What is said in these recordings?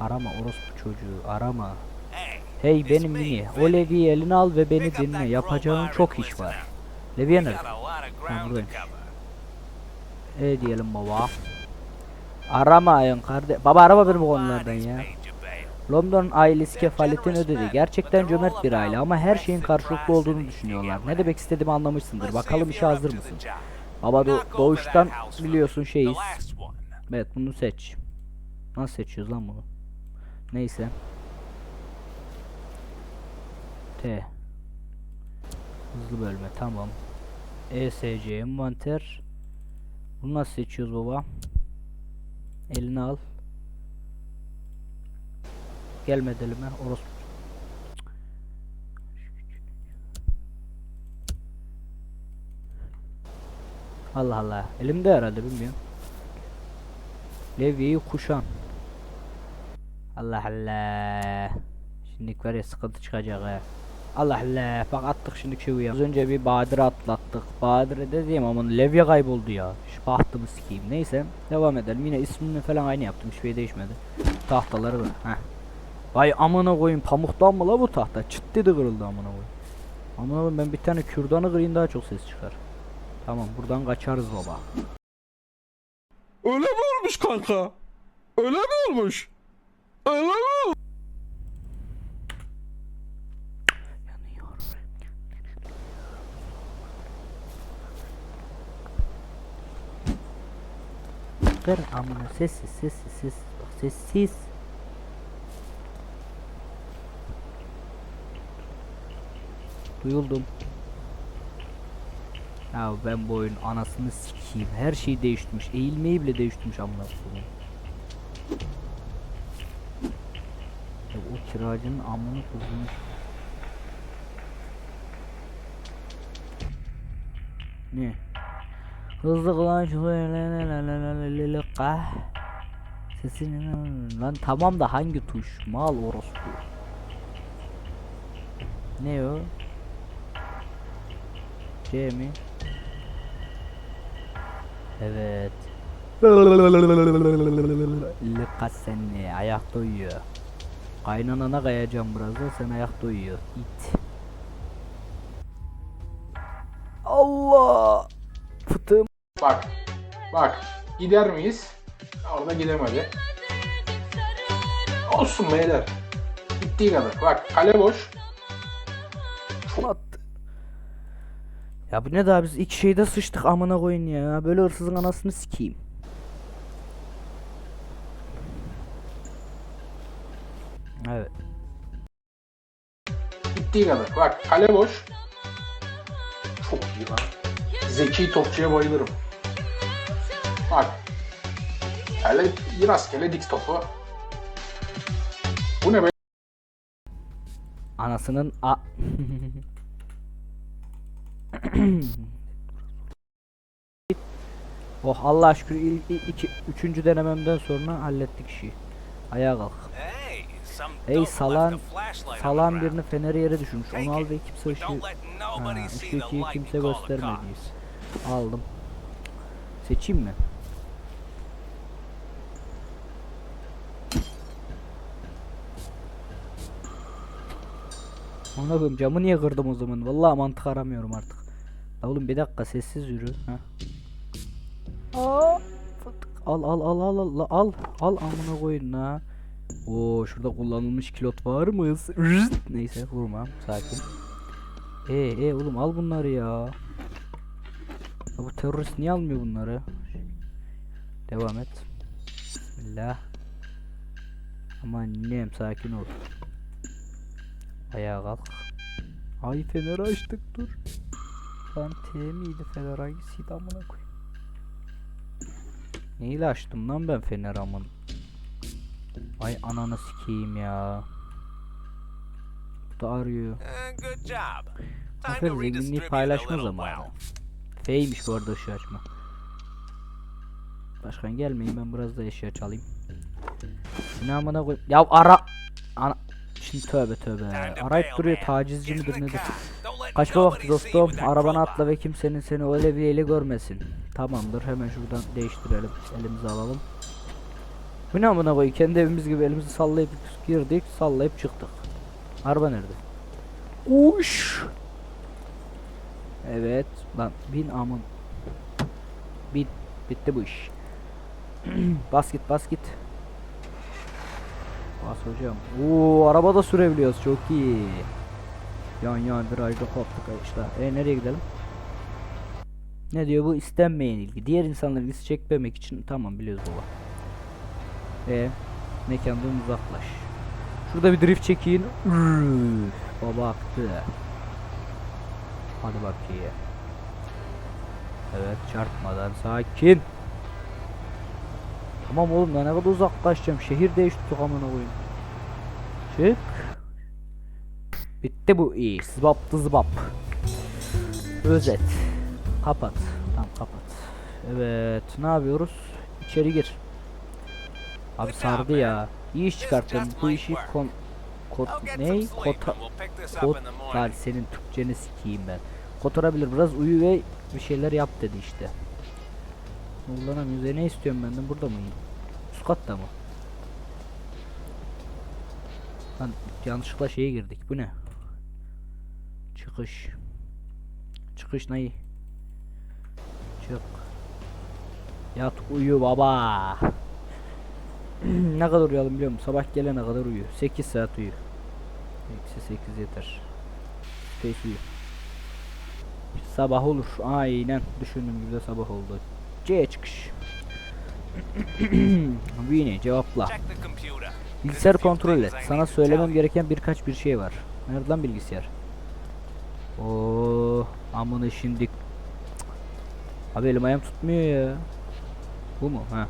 Arama orospu çocuğu arama. Hey benim mini. O Levi'yi eline al ve beni dinle. Yapacağın çok iş var. Levi'ye nerede? Ha buradaymış. E diyelim baba. Aramayın kardeş. Baba arama benim bu konulardan ya. London ailesi kefaletini ödedi. Gerçekten cömert bir aile ama her şeyin karşılıklı olduğunu düşünüyorlar. Ne demek istediğimi anlamışsındır. Bakalım işe hazır mısın? Baba do- doğuştan biliyorsun şeyiz. Evet bunu seç. Nasıl seçiyoruz lan bunu? Neyse. T. Hızlı bölme tamam. ESC envanter. Bunu nasıl seçiyoruz baba? Elini al. Gelmedi elime. Orospu. Allah Allah. Elimde herhalde bilmiyorum. Levye'yi kuşan. Allah Allah. Şimdi var ya sıkıntı çıkacak ha. Allah Allah. Bak attık şimdi çuvuya. Az önce bir Badire atlattık. Badire dediğim ama Levye kayboldu ya. Şu bahtımı sikeyim. Neyse. Devam edelim. Yine ismini falan aynı yaptım. Hiçbir şey değişmedi. Tahtaları var. Heh. Vay amına koyayım pamuktan mı la bu tahta? Çıt dedi kırıldı amına koyayım. Amına koyayım ben bir tane kürdanı kırayım daha çok ses çıkar. Tamam buradan kaçarız baba. Öyle mi olmuş kanka? Öyle mi olmuş? Kır amına sessiz sessiz sessiz bak sessiz. Duyuldum. Ya ben bu oyun anasını sikeyim. Her şeyi değiştirmiş. Eğilmeyi bile değiştirmiş amına koyayım. Kiracının amını kuzunu Ne? Hızlı kılan şu kah. Sesini lan tamam da hangi tuş? Mal orospu. Ne o? C mi? Evet. Lıkas seni ayakta uyuyor. Kaynanana kayacağım birazdan sen ayakta uyuyor. İt. Allah. Fıtığım. Bak. Bak. Gider miyiz? Orada gidemedi. Olsun beyler. Gittiği kadar. Bak kale boş. attı. Ya bu ne daha biz iki şeyde sıçtık amına koyun ya. Böyle hırsızın anasını sikeyim. Evet. Gittiği kadar. Bak kale boş. Çok iyi lan. Zeki topçuya bayılırım. Bak. Hele rastgele dik topu. Bu ne be? Anasının a Oh Allah şükür il, il- iki, üçüncü denememden sonra hallettik işi. Ayağa kalk. Hey salan salan birini feneri yere düşürmüş. Onu al ve kimse ışığı ha, ışığı kimse göstermediyiz. Aldım. Seçeyim mi? Ona koyayım camı niye kırdım o zaman? Vallahi mantık aramıyorum artık. Ya oğlum bir dakika sessiz yürü. Ha. Al al al al al al al amına koyun la. Oo şurada kullanılmış kilot var mı? Neyse vurma sakin. E e oğlum al bunları ya. Ya bu terörist niye almıyor bunları? Devam et. Bismillah. Aman annem sakin ol. Ayağa kalk. Ay fener açtık dur. Lan T miydi fener hangisiydi amına koy. Neyle açtım lan ben fener amın. Ay ananı sikeyim ya. Bu da arıyor. Time Aferin zenginliği paylaşma zamanı. F'ymiş bu arada ışığı açma. Başkan gelmeyin ben biraz da eşya çalayım. Ne amına koy. Ya ara. Ana. Şimdi tövbe tövbe. Arayıp duruyor tacizci midir nedir? Kaçma vakti dostum. Arabana atla ve kimsenin seni öyle bir eli görmesin. Tamamdır. Hemen şuradan değiştirelim. Elimize alalım. Bu ne amına koyayım kendi evimiz gibi elimizi sallayıp girdik sallayıp çıktık. Araba nerede? Uş. Evet lan bin amın. Bit bitti bu iş. bas git bas git. Bas hocam. Oo araba da sürebiliyoruz çok iyi. Yan yan virajda koptuk işte. E nereye gidelim? Ne diyor bu istenmeyen ilgi. Diğer insanların ilgisi çekmemek için tamam biliyoruz baba. E mekandan uzaklaş. Şurada bir drift çekeyim. Üf, baba aktı. Hadi bakayım. Evet çarpmadan sakin. Tamam oğlum daha ne kadar uzaklaşacağım. Şehir değiştirdik amına koyayım. Çık. Bitti bu iyi. Zıbaptı zıbap. Özet. Kapat. Tamam kapat. Evet ne yapıyoruz? İçeri gir. Abi sardı ya. İyi iş çıkarttın. Bu işi kon... Kot... I'll get Ne? some sleep Kota... Kot... morning. senin Türkçeni sikeyim ben. Kotarabilir biraz uyu ve bir şeyler yap dedi işte. Kullanamıyoruz. E ne istiyorum benden? Burada mıyım? Üst katta mı? Lan yanlışlıkla şeye girdik. Bu ne? Çıkış. Çıkış neyi? Çık. Yat uyu baba. Ne kadar uyuyalım biliyor musun? Sabah gelene kadar uyu. 8 saat uyu. Eksi 8 yeter. Space uyu. Sabah olur. Aynen. Düşündüğüm gibi de sabah oldu. C çıkış. Vini cevapla. Bilgisayar kontrol et. Sana söylemem gereken birkaç bir şey var. Nerede lan bilgisayar? Oo, amını şimdi. Abi elim ayağım tutmuyor ya. Bu mu? Ha.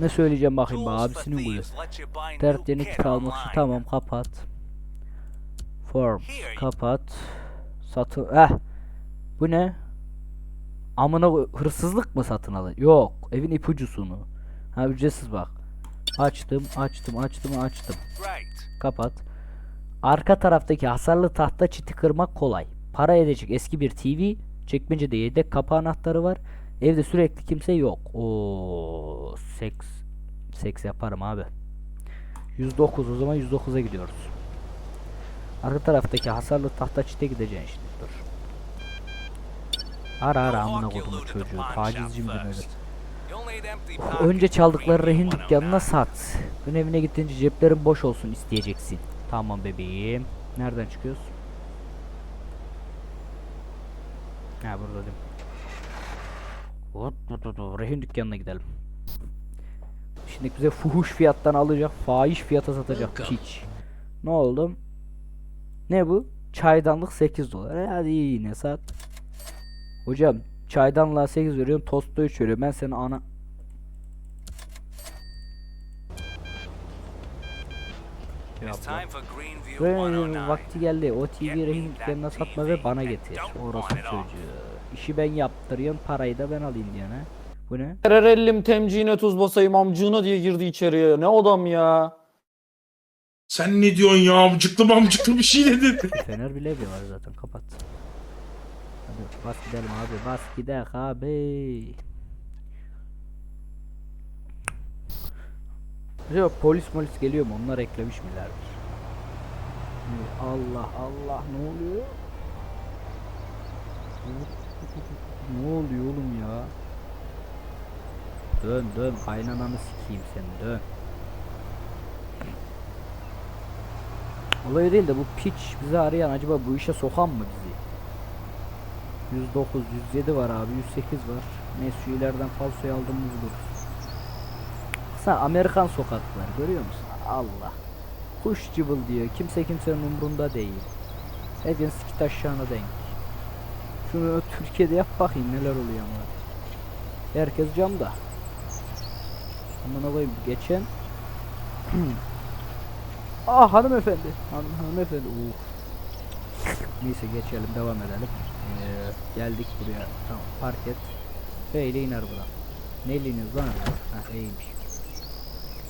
Ne söyleyeceğim bakayım for abisinin buyu. thieves let you buy Dert new yeni kit kit almak için tamam kapat. Form kapat. Satın eh. Bu ne? Amına hırsızlık mı satın alın? Yok, evin ipucusunu. Ha ücretsiz bak. Açtım, açtım, açtım, açtım. Kapat. Arka taraftaki hasarlı tahta çiti kırmak kolay. Para edecek eski bir TV, çekmecede yedek kapı anahtarı var. Evde sürekli kimse yok. O seks seks yaparım abi. 109 o zaman 109'a gidiyoruz. Arka taraftaki hasarlı tahta çite gideceksin şimdi dur. Ara ara amına kodumun çocuğu. Tacizci mi pockets Önce çaldıkları rehin dükkanına sat. Gün evine gittiğince ceplerin boş olsun isteyeceksin. Tamam bebeğim. Nereden çıkıyoruz? Ha burada değil mi? Hop, hop, hop, hop. Rehin dükkanına gidelim. Şimdi bize fuhuş fiyattan alacak, fahiş fiyata satacak piç. Ne oldu? Ne bu? Çaydanlık 8 dolar. E hadi yine sat. Hocam çaydanlığa 8 veriyorsun, tosta 3 veriyor. Ben senin ana... Greenview 109. vakti geldi. O TV rehin dükkanına satma ve bana getir. Orası çocuğu. İşi ben yaptırıyorum, parayı da ben alayım diyene. Bu ne? Tererellim temciğine tuz basayım amcığına diye girdi içeriye. Ne adam ya. Sen ne diyorsun ya amcıklı mamcıklı bir şey dedin. Bir fener bile var zaten kapat. Hadi bas gidelim abi bas gidelim abi. Acaba polis polis geliyor mu? Onlar eklemiş milerdir? Allah Allah ne oluyor? Ne oluyor oğlum ya? Dön dön kaynananı sikeyim seni dön. Olay değil de bu piç bizi arayan acaba bu işe sokan mı bizi? 109, 107 var abi, 108 var. Neyse şu ileriden falsoyu aldığımız buluruz. Sen Amerikan sokakları görüyor musun? Allah. Kuş cıvıl diyor. Kimse kimsenin umrunda değil. Herkes sikit aşağına denk. Şunu Türkiye'de yap bakayım neler oluyor ama. Herkes camda. Aman koyayım geçen Ah hanımefendi. Hanım, hanımefendi. Uf. Neyse geçelim devam edelim. Ee, geldik buraya. Tamam park et. İle iner buradan. Neyle iniyoruz lan? Ha iyiymiş.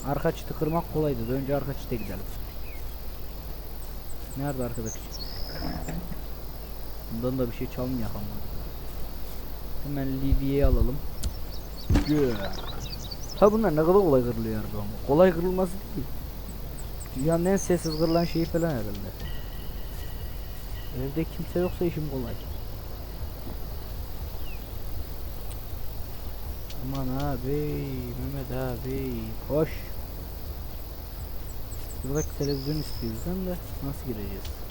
Arka çiti kırmak kolaydı. Önce arka çite gidelim. Nerede arkadaki çit? Bundan da bir şey çalmayak ama. Hemen Livy'yi alalım. Ha bunlar ne kadar kolay kırılıyor harbi ama. Kolay kırılması değil. Dünyanın en sessiz kırılan şeyi falan herhalde. Evde kimse yoksa işim kolay. Aman abi, Mehmet abi, koş. Buradaki televizyon istiyoruz hem de nasıl gireceğiz?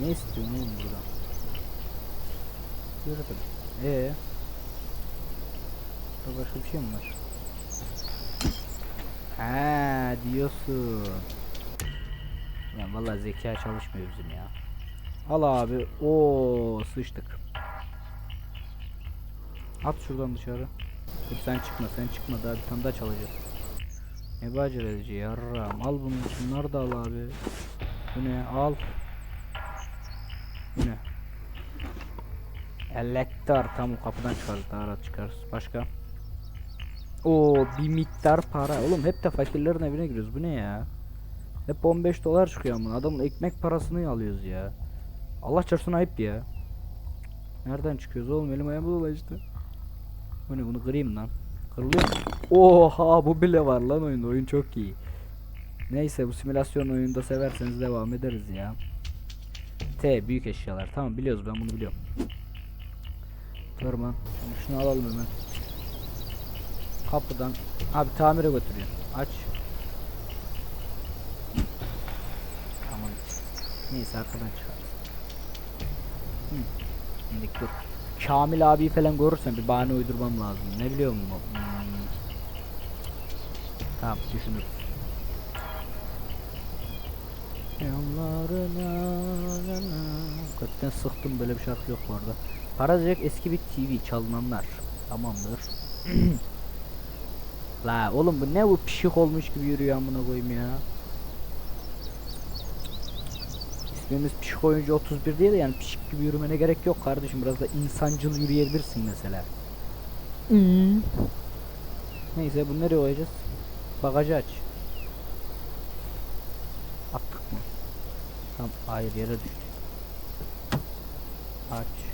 Ne istiyorsun oğlum buradan? Görelim. Ee. Burada başka bir şey mi var? Ha diyorsun. Ya vallahi zeka çalışmıyor bizim ya. Al abi. Oo sıçtık. At şuradan dışarı. Dur sen çıkma sen çıkma daha bir tane daha çalacağız. Ne bu aceleci yarram al bunu şunları da al abi. Bu ne al. Elektör tam o kapıdan çıkarız daha rahat çıkarız. Başka? Oo bir miktar para. Oğlum hep de fakirlerin evine giriyoruz. Bu ne ya? Hep 15 dolar çıkıyor ama adamın ekmek parasını alıyoruz ya. Allah çarpsın ayıp ya. Nereden çıkıyoruz oğlum elim ayağım dolaştı. Bu ne bunu kırayım lan. Kırılıyor? Oha bu bile var lan oyunda. Oyun çok iyi. Neyse bu simülasyon oyunda severseniz devam ederiz ya. T büyük eşyalar. Tamam biliyoruz ben bunu biliyorum. Dur lan. Şunu, alalım hemen. Kapıdan. Abi tamire götürüyor. Aç. Tamam. Neyse arkadan çıkar. Hı. Şimdi dur. Kamil abi falan görürsen bir bahane uydurmam lazım. Ne biliyor musun? Hmm. Tamam düşünürüz. Yanlarına Hakikaten sıktım böyle bir şarkı yok bu arada. Paracık eski bir TV çalınanlar. Tamamdır. La oğlum bu ne bu pişik olmuş gibi yürüyor amına koyayım ya. İsmimiz pişik oyuncu 31 değil de yani pişik gibi yürümene gerek yok kardeşim biraz da insancıl yürüyebilirsin mesela. Neyse bunu nereye koyacağız? Bagajı aç. Attık mı? Tamam hayır yere düştü. Aç.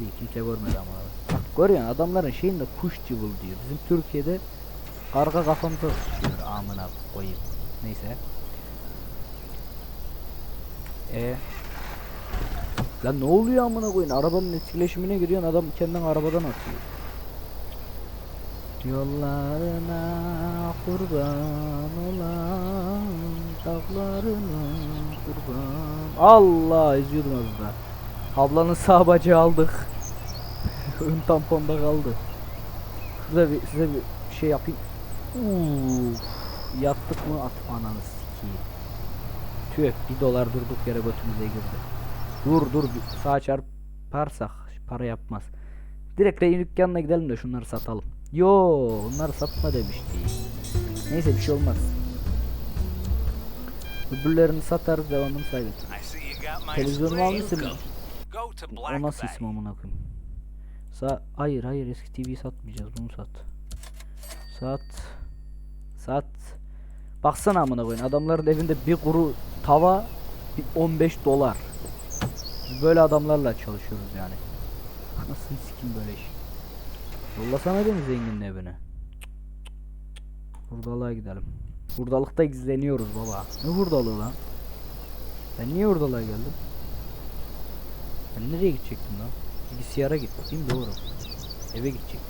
İyi kimse görmedi ama. Bak görüyorsun adamların şeyinde kuş cıvıl diyor. Bizim Türkiye'de karga kafamıza sıçıyor amına koyayım. Neyse. E Lan ne oluyor amına koyun? Arabanın etkileşimine giriyorsun adam kendini arabadan atıyor. Yollarına kurban olan dağlarına kurban. Allah eziyordum az daha. Ablanın sağ bacağı aldık. Ön tamponda kaldı. Size bir, size bir şey yapayım. Uf, yattık mı at ananı sikeyim. Tüh bir dolar durduk yere götümüze girdi. Dur dur bir sağa çarparsak para yapmaz. Direkt reyin dükkanına gidelim de şunları satalım. Yo onları satma demişti. Neyse bir şey olmaz. Öbürlerini satarız devamını my Televizyonu almışsın mı? O nasıl isim amına koyayım? Sa hayır hayır eski TV'yi satmayacağız bunu sat. Sat. Sat. Baksana amına koyayım adamların evinde bir kuru tava bir 15 dolar. Biz böyle adamlarla çalışıyoruz yani. Nasıl sikim böyle iş? Yollasana beni zenginin evine. Hurdalığa gidelim. Hurdalıkta gizleniyoruz baba. Ne hurdalığı lan? Ben niye hurdalığa geldim? Ben nereye gidecektim lan? Bilgisayara git. Değil? Doğru. Eve gidecektim.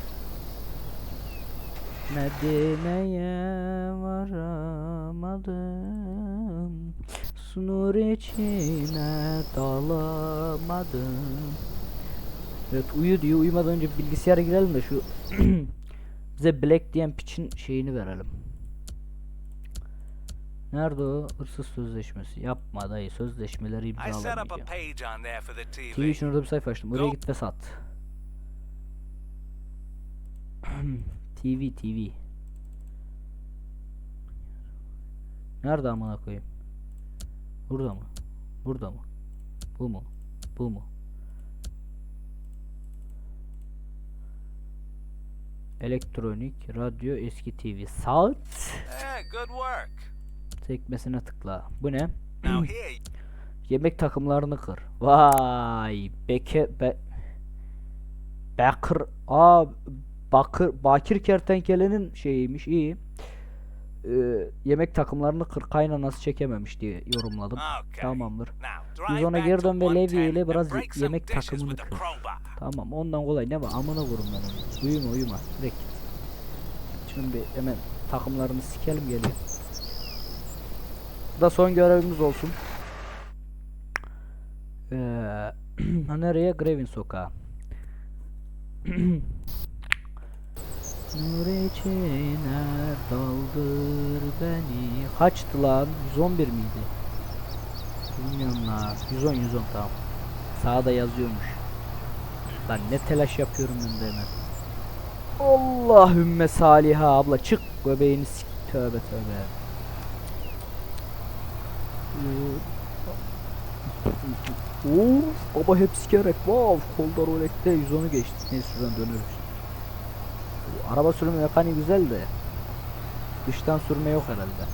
Medine'ye varamadım Sunur içine dalamadım Evet uyu diyor uyumadan önce bilgisayara girelim de şu bize Black diyen piçin şeyini verelim. Nerede o hırsız sözleşmesi? Yapma dayı sözleşmeleri imzalamayacağım. TV. İçin orada bir sayfa açtım. Oraya git ve sat. TV TV. Nerede amına koyayım? Burada mı? Burada mı? Bu mu? Bu mu? Elektronik, radyo, eski TV. Saat Yeah, good work. Sekmesine tıkla. Bu ne? Here, Yemek takımlarını kır. Vay, beke be Bakır aa Bakır Bakir kertenkelenin şeyiymiş iyi. Ee, yemek takımlarını kır kaynanası çekememiş diye yorumladım. Okay. Tamamdır. Biz ona geri dön ve Levi 110 ile biraz yemek takımını kır. Tamam ondan kolay ne var amına vurum ben onu. Uyuma uyuma direkt. Şimdi hemen takımlarını sikelim geliyor. Da son görevimiz olsun. Ee, nereye? Grevin sokağı. Nur içine daldır beni. Kaçtı lan? 111 miydi? Bilmiyorum la. 110 110 tamam. Sağda yazıyormuş. Lan ne telaş yapıyorum ben hemen. Allahümme saliha abla çık göbeğini sik tövbe tövbe. Oo, baba hep sikerek wow kolda Rolex'te 110'u geçti. Neyse şuradan döneriz. Araba sürme mekaniği güzel de dıştan sürme yok herhalde.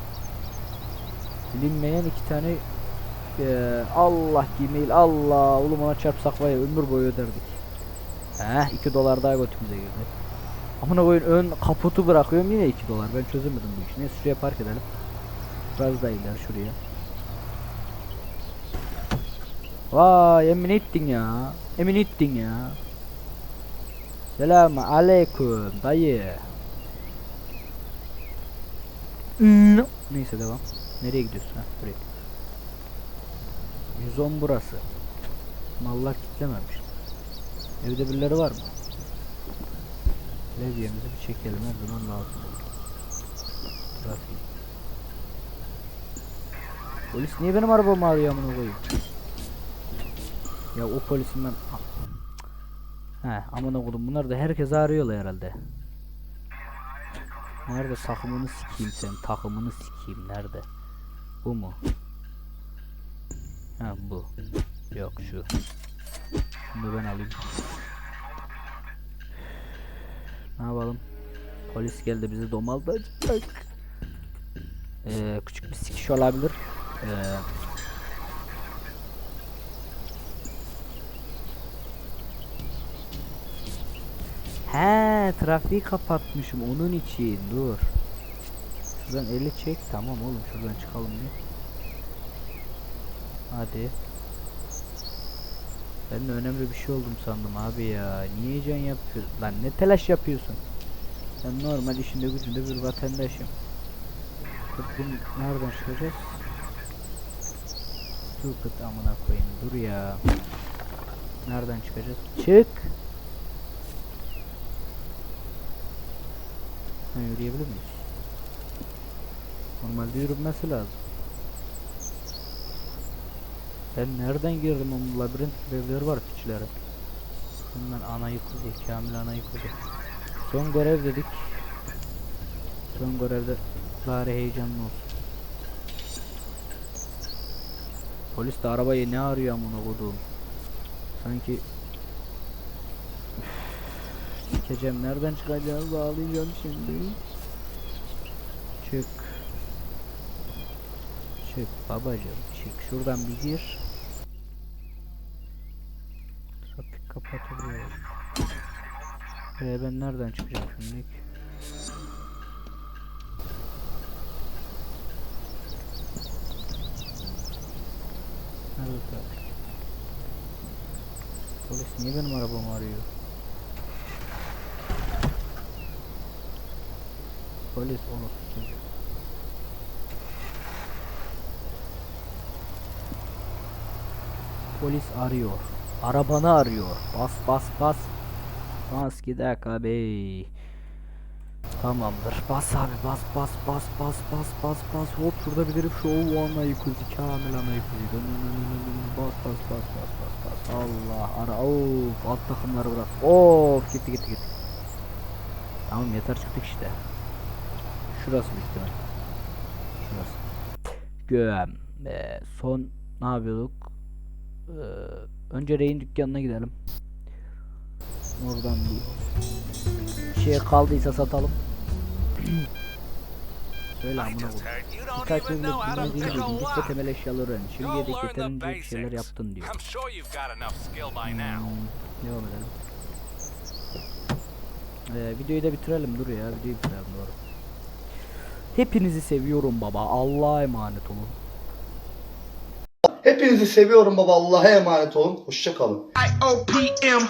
Bilinmeyen iki tane eee, Allah gmail Allah oğlum ona çarpsak var ya ömür boyu öderdik. Heh 2 dolar daha götümüze girdi. Amına koyun ön kaputu bırakıyorum yine 2 dolar. Ben çözemedim bu işi. Neyse şuraya park edelim. Biraz daha ileri şuraya. Vay emin ettin ya. Emin ettin ya. Selamun aleyküm dayı. Neyse devam. Nereye gidiyorsun ha? Buraya. 110 burası. Mallar kitlememiş. Evde birileri var mı? Levyemizi bir çekelim her zaman lazım. Trafik. Polis niye benim arabamı arıyor amına koyayım? Ya o polisin ben... He amına koydum bunlar da herkes arıyorlar herhalde. Nerede takımını sikeyim sen takımını sikeyim nerede? Bu mu? Ha bu. Yok şu. Bunu ben alayım. Ne yapalım? Polis geldi bizi domaltacak. Ee, küçük bir sikiş olabilir. Ee, He, trafiği kapatmışım onun için. Dur. Şuradan eli çek. Tamam oğlum şuradan çıkalım bir. Hadi. Ben de önemli bir şey oldum sandım abi ya. Niye can yapıyorsun? Lan ne telaş yapıyorsun? Ben normal işinde gücünde bir vatandaşım. Dur bunu nereden çıkacağız? Stupid amına koyayım. Dur ya. Nereden çıkacağız? Çık. Ha, yürüyebilir miyiz? Normalde yürünmesi lazım. Ben nereden girdim onun labirent görevleri var piçlere. Bunlar ana yıkıldı, Kamil ana yıkıldı. Son görev dedik. Son görevde bari heyecanlı olsun. Polis de arabayı ne arıyor amına koduğum. Sanki Üf, Sikeceğim nereden çıkacağız bağlayacağım şimdi. Çık. Çık babacım çık şuradan bir gir. Trafik kapatılıyor. Ee, ben nereden çıkacağım şimdi? Nerede? Polis niye benim arabamı arıyor? Polis onu tutuyor. Polis arıyor. Arabanı arıyor. Bas bas bas. Bas gidek abi. Tamamdır. Bas abi bas bas bas bas bas bas bas. Hop şurada bir herif şu ana yıkıldı. Kamil ana yıkıldı. Dön, dön, dön, dön, dön. Bas bas bas bas bas bas. Allah ara. Of alt takımları bırak. Of gitti gitti gitti. Tamam yeter çıktık işte. Şurası büyük ihtimal. Şurası. Göğem. Ee, son ne yapıyorduk? Ee, önce Rey'in dükkanına gidelim. Oradan bir şey kaldıysa satalım. Söyle amına koyayım. Birkaç yıldır bildik ve lock. temel eşyaları öğren. Go Şimdiye dek learn the yeterince bir şeyler yaptın diyor. Hmm, devam edelim. Ee, videoyu da bitirelim dur ya videoyu bitirelim doğru. Hepinizi seviyorum baba. Allah'a emanet olun. Hepinizi seviyorum baba. Allah'a emanet olun. Hoşça kalın. I-O-P-M